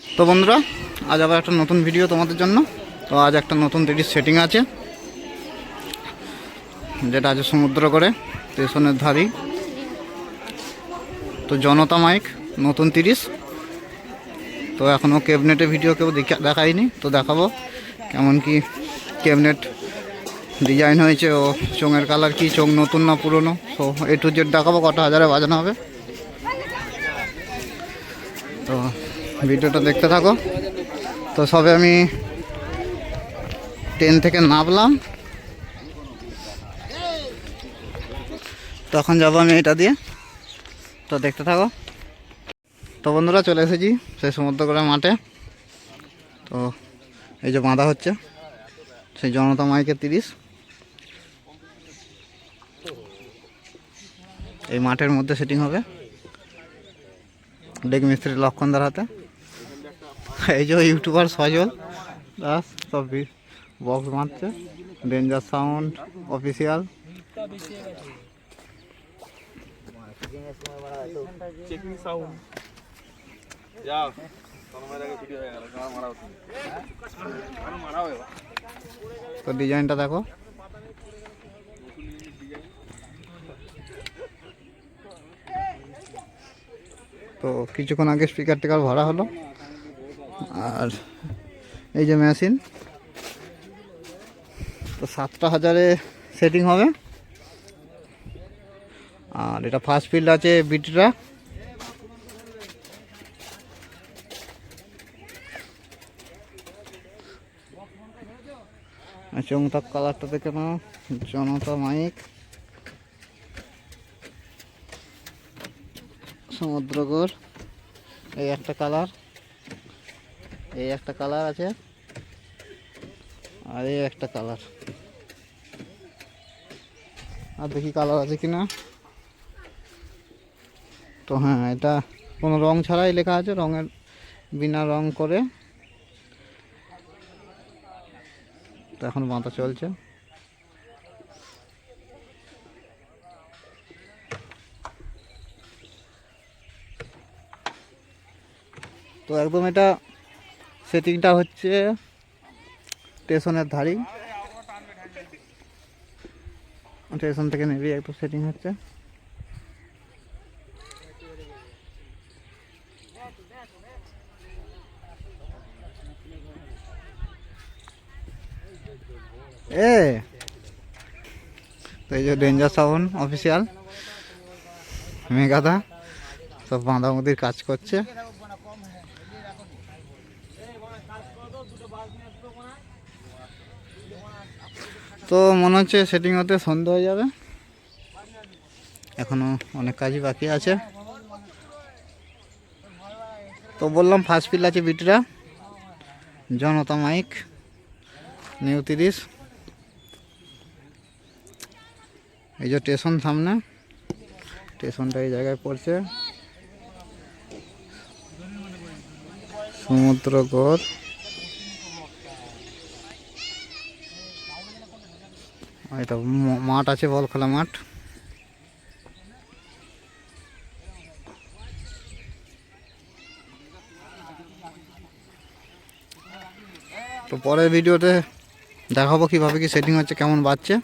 তো বন্ধুরা, আজ আবার একটা নতুন ভিডিও তোমাদের জন্য। তো আজ একটা নতুন তিরিশ সেটিং আছে, যেটা আছে সমুদ্র করে, স্টেশনের ধারি তো জনতা মাইক, নতুন তিরিশ। তো এখনও ক্যাবিনেটে ভিডিও কেউ দেখা দেখায়নি, তো দেখাবো কেমন কি ক্যাবিনেট ডিজাইন হয়েছে, ও চোঙের কালার কি চোখ নতুন না পুরনো। তো এ টু জেড দেখাবো, কটা হাজারে বাজানো হবে। তো ভিডিওটা দেখতে থাকো। তো সবে আমি ট্রেন থেকে নামলাম। তখন যাব আমি এটা দিয়ে। তো দেখতে থাকো। তো বন্ধুরা চলে এসেছি সেই সমুদ্র করে মাঠে। তো এই যে বাঁধা হচ্ছে, সেই জনতা মাইকের তিরিশ। এই মাঠের মধ্যে সেটিং হবে। ডেক মিস্ত্রি লক্ষণদার হাতে এই যে ইউটিউবার সজল দাস সব বক্স মারছে। ডেঞ্জার সাউন্ড অফিসিয়াল তো ডিজাইনটা দেখো। তো কিছুক্ষণ আগে স্পিকার টিকার ভরা হলো। আর এই যে মেশিন। তো সাতটা হাজারে সেটিং হবে। আর এটা ফার্স্ট ফিল্ড আছে আর চমতাক কালারটা দেখে নাও, জনতা মাইক। সমুদ্রগর এই একটা কালার এই একটা কালার আছে। আর এই একটা কালার। আর দেখি কালার আছে কিনা। তো হ্যাঁ এটা কোনো রং ছাড়াই লেখা আছে, রঙের বিনা রং করে। তো এখন বাঁধা চলছে। তো একদম এটা সেটিংটা হচ্ছে স্টেশনের ধারি স্টেশন থেকে নেবি একটু সেটিং হচ্ছে। এ, তো এই যে ডেঞ্জার সাউন্ড অফিসিয়াল মেঘাদা, সব বাঁধামুদির কাজ করছে। তো মনে হচ্ছে সেটিং হতে সন্ধ্যা হয়ে যাবে। এখনও অনেক কাজই বাকি আছে। তো বললাম ফার্স্ট ফিল আছে বিটরা জনতা মাইক নিউ তিরিশ। এই যে স্টেশন সামনে স্টেশনটা এই জায়গায় পড়ছে। সমুদ্রগড়। এটা মাঠ আছে, বল খোলা মাঠ। তো পরের ভিডিওতে দেখাবো কীভাবে কি সেটিং হচ্ছে, কেমন বাজছে।